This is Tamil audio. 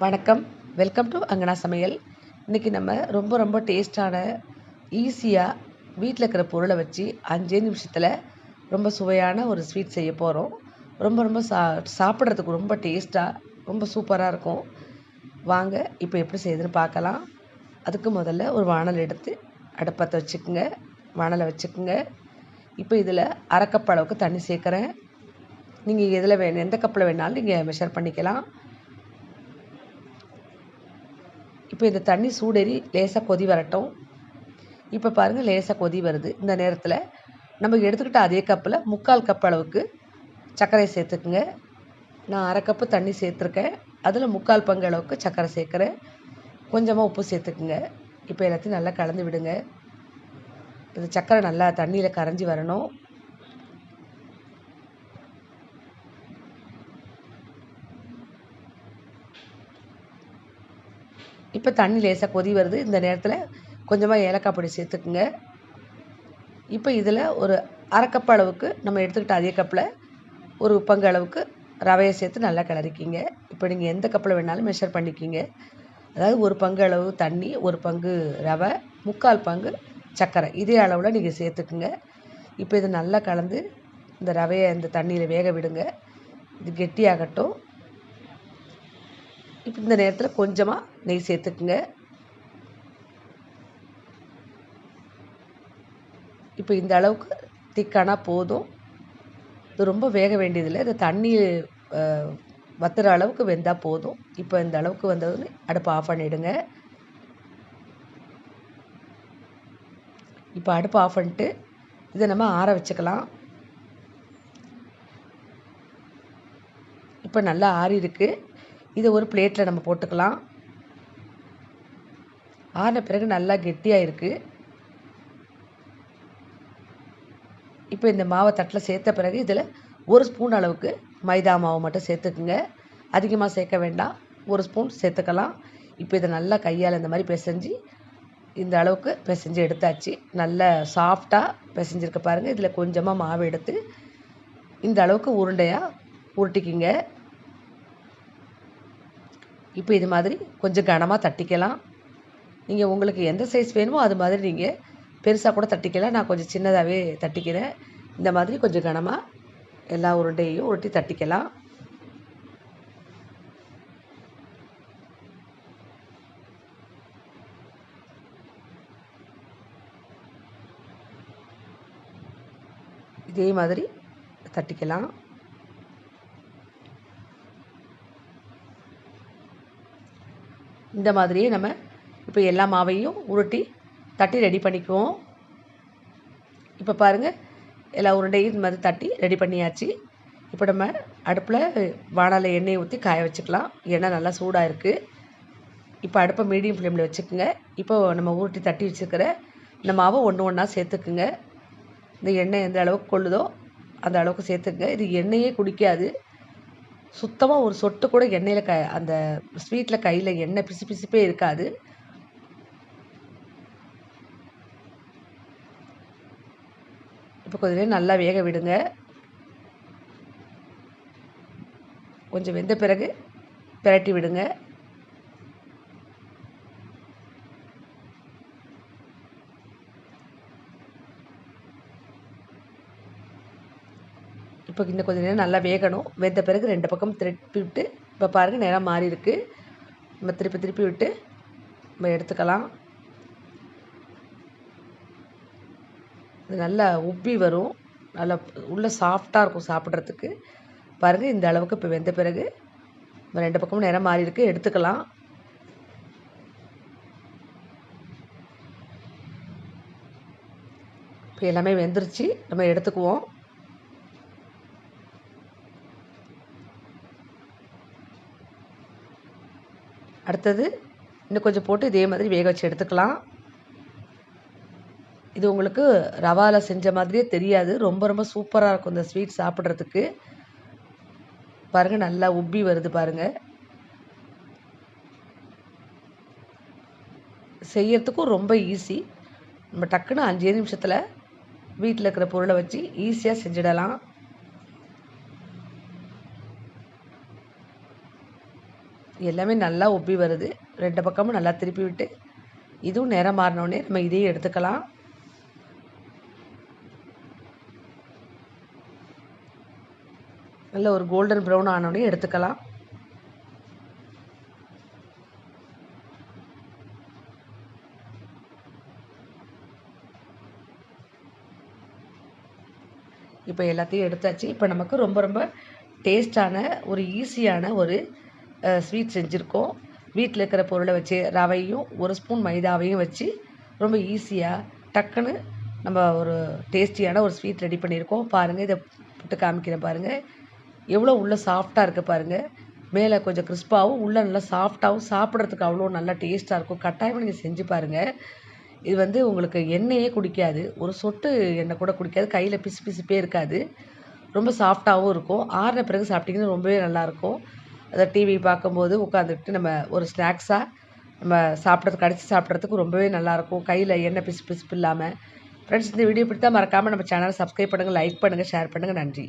வணக்கம். வெல்கம் டு அங்கனா சமையல். இன்றைக்கி நம்ம ரொம்ப ரொம்ப டேஸ்டான ஈஸியாக வீட்டில் இருக்கிற பொருளை வச்சு அஞ்சே நிமிஷத்தில் ரொம்ப சுவையான ஒரு ஸ்வீட் செய்ய போகிறோம் ரொம்ப ரொம்ப சா சாப்பிட்றதுக்கு ரொம்ப டேஸ்ட்டாக ரொம்ப சூப்பராக இருக்கும். வாங்க இப்போ எப்படி செய்யுதுன்னு பார்க்கலாம். அதுக்கு முதல்ல ஒரு வானல் எடுத்து அடுப்பத்தை வச்சுக்கோங்க. வானலை வச்சுக்கோங்க. இப்போ இதில் அரைக்கப்பளவுக்கு அளவுக்கு தண்ணி சேர்க்குறேன். நீங்கள் எதில் வேணும் எந்த கப்பில் வேணாலும் நீங்கள் மெஷர் பண்ணிக்கலாம். இப்போ இந்த தண்ணி சூடேறி லேசாக கொதி வரட்டும். இப்போ பாருங்கள் லேசாக கொதி வருது. இந்த நேரத்தில் நம்ம எடுத்துக்கிட்ட அதே கப்பில் முக்கால் கப் அளவுக்கு சர்க்கரை சேர்த்துக்குங்க. நான் அரை கப்பு தண்ணி சேர்த்துருக்கேன். அதில் முக்கால் பங்கு அளவுக்கு சர்க்கரை சேர்க்குறேன். கொஞ்சமாக உப்பு சேர்த்துக்குங்க. இப்போ எல்லாத்தையும் நல்லா கலந்து விடுங்க. இது சர்க்கரை நல்லா தண்ணியில் கரைஞ்சி வரணும். இப்போ தண்ணி லேசாக கொதி வருது. இந்த நேரத்தில் கொஞ்சமாக ஏலக்காய் பொடி சேர்த்துக்குங்க. இப்போ இதில் ஒரு அரை கப் அளவுக்கு நம்ம எடுத்துக்கிட்ட அதே கப்பில் ஒரு பங்கு அளவுக்கு ரவையை சேர்த்து நல்லா கிளறிக்கிங்க. இப்போ நீங்கள் எந்த கப்பில் வேணாலும் மெஷர் பண்ணிக்கிங்க. அதாவது ஒரு பங்கு அளவு தண்ணி ஒரு பங்கு ரவை முக்கால் பங்கு சர்க்கரை இதே அளவில் நீங்கள் சேர்த்துக்குங்க. இப்போ இது நல்லா கலந்து இந்த ரவையை இந்த தண்ணியில் வேக விடுங்க. இது கெட்டியாகட்டும். இப்போ இந்த நேரத்தில் கொஞ்சமாக நெய் சேர்த்துக்குங்க. இப்போ இந்த அளவுக்கு திக்கானா போதும். இது ரொம்ப வேக வேண்டியதில்லை. இந்த தண்ணி வத்துற அளவுக்கு வெந்தால் போதும். இப்போ இந்த அளவுக்கு வந்ததுன்னு அடுப்பை ஆஃப் பண்ணிவிடுங்க இப்போ அடுப்பு ஆஃப் பண்ணிட்டு இதை நம்ம ஆற வச்சுக்கலாம். இப்போ நல்லா ஆறி இருக்குது இதை ஒரு பிளேட்டில் நம்ம போட்டுக்கலாம். ஆறின பிறகு நல்லா கெட்டியாக இருக்குது இப்போ இந்த மாவை தட்டில் சேர்த்த பிறகு இதில் ஒரு ஸ்பூன் அளவுக்கு மைதா மாவு மட்டும் சேர்த்துக்குங்க. அதிகமாக சேர்க்க வேண்டாம். ஒரு ஸ்பூன் சேர்த்துக்கலாம். இப்போ இதை நல்லா கையால் இந்த மாதிரி பிசைஞ்சு இந்த அளவுக்கு பிசைஞ்சு எடுத்தாச்சு. நல்ல சாஃப்டாக பிசைஞ்சிருக்க பாருங்கள் இதில் கொஞ்சமாக மாவு எடுத்து இந்த அளவுக்கு உருண்டையாக உருட்டிக்கிங்க. இப்போ இது மாதிரி கொஞ்சம் கனமாக தட்டிக்கலாம். நீங்கள் உங்களுக்கு எந்த சைஸ் வேணுமோ அது மாதிரி நீங்கள் பெருசாக கூட தட்டிக்கலாம். நான் கொஞ்சம் சின்னதாகவே தட்டிக்கிறேன். இந்த மாதிரி கொஞ்சம் கனமாக எல்லா உருண்டையையும் உருட்டி தட்டிக்கலாம். இதே மாதிரி தட்டிக்கலாம். இந்த மாதிரியே நம்ம இப்போ எல்லா மாவையும் உருட்டி தட்டி ரெடி பண்ணிக்குவோம். இப்போ பாருங்கள் எல்லா உருண்டையும் இந்த மாதிரி தட்டி ரெடி பண்ணியாச்சு. இப்போ நம்ம அடுப்பில் வானலை எண்ணெயை ஊற்றி காய வச்சுக்கலாம். எண்ணெய் நல்லா சூடாக இருக்குது இப்போ அடுப்பை மீடியம் ஃப்ளேமில் வச்சுக்கோங்க. இப்போ நம்ம உருட்டி தட்டி வச்சுருக்கிற இந்த மாவை ஒன்று ஒன்றா சேர்த்துக்குங்க. இந்த எண்ணெய் எந்த அளவுக்கு கொள்ளுதோ அந்த அளவுக்கு சேர்த்துக்குங்க. இது எண்ணெயே குடிக்காது. சுத்தமாக ஒரு சொட்டு கூட எண்ணெயில் க அந்த ஸ்வீட்டில் கையில் எண்ணெய் பிசு பிசுப்பே இருக்காது. இப்போ கொஞ்ச நேரம் நல்லா வேக விடுங்க. கொஞ்சம் வெந்த பிறகு பிரட்டி விடுங்க. இப்போ இன்னும் கொஞ்சம் நேரம் நல்லா வேகணும். வெந்த பிறகு ரெண்டு பக்கம் திருப்பி விட்டு இப்போ பாருங்கள் நேரம் மாறி இருக்குது நம்ம திருப்பி திருப்பி விட்டு நம்ம எடுத்துக்கலாம். இது நல்லா உப்பி வரும். நல்லா உள்ளே சாஃப்டாக இருக்கும் சாப்பிட்றதுக்கு. பாருங்கள் இந்த அளவுக்கு இப்போ வெந்த பிறகு நம்ம ரெண்டு பக்கமும் நேரம் மாறி இருக்குது எடுத்துக்கலாம். இப்போ எல்லாமே வெந்துருச்சு. நம்ம எடுத்துக்குவோம். அடுத்தது இன்னும் கொஞ்சம் போட்டு இதே மாதிரி வேக வச்சு எடுத்துக்கலாம். இது உங்களுக்கு ரவாவில் செஞ்ச மாதிரியே தெரியாது. ரொம்ப ரொம்ப சூப்பராக இருக்கும் இந்த ஸ்வீட் சாப்பிட்றதுக்கு. பாருங்கள் நல்லா உப்பி வருது பாருங்கள் செய்யறதுக்கும் ரொம்ப ஈஸி நம்ம டக்குன்னு அஞ்சே நிமிஷத்தில் வீட்டில் இருக்கிற பொருளை வச்சு ஈஸியாக செஞ்சிடலாம். எல்லாமே நல்லா ஒப்பி வருது. ரெண்டு பக்கமும் நல்லா திருப்பி விட்டு இதுவும் நேரம் மாறினோடனே நம்ம இதையும் எடுத்துக்கலாம். நல்ல ஒரு கோல்டன் ப்ரௌன் ஆனோடனே எடுத்துக்கலாம். இப்போ எல்லாத்தையும் எடுத்தாச்சு. இப்போ நமக்கு ரொம்ப ரொம்ப டேஸ்டான ஒரு ஈஸியான ஒரு ஸ்வீட் செஞ்சுருக்கோம். வீட்டில் இருக்கிற பொருளை வச்சு ரவையும் ஒரு ஸ்பூன் மைதாவையும் வச்சு ரொம்ப ஈஸியாக டக்குன்னு நம்ம ஒரு டேஸ்டியான ஒரு ஸ்வீட் ரெடி பண்ணியிருக்கோம். பாருங்கள் இதை போட்டு காமிக்கிறேன் பாருங்கள் எவ்வளோ உள்ளே சாஃப்டாக இருக்குது பாருங்கள் மேலே கொஞ்சம் கிறிஸ்பாகவும் உள்ளே நல்லா சாஃப்டாகவும் சாப்பிட்றதுக்கு அவ்வளோ நல்லா டேஸ்ட்டாக இருக்கும். கட்டாயமாக நீங்கள் செஞ்சு பாருங்கள் இது வந்து உங்களுக்கு எண்ணெயே குடிக்காது. ஒரு சொட்டு எண்ணெய் கூட குடிக்காது. கையில் பிசு பிசுப்பே இருக்காது. ரொம்ப சாஃப்டாகவும் இருக்கும். ஆறின பிறகு சாப்பிட்டிங்கன்னா ரொம்பவே நல்லாயிருக்கும் அதை டிவி பார்க்கும்போது உட்காந்துட்டு நம்ம ஒரு ஸ்நாக்ஸாக நம்ம சாப்பிட்றது கடிச்சு சாப்பிட்றதுக்கு ரொம்பவே நல்லாயிருக்கும். கையில் எண்ணெய் பிசு பிசுப்பு இல்லாமல் ஃப்ரெண்ட்ஸ் இந்த வீடியோ பிடித்தா மறக்காமல் நம்ம சேனலை சப்ஸ்கிரைப் பண்ணுங்கள் லைக் பண்ணுங்கள் ஷேர் பண்ணுங்கள் நன்றி.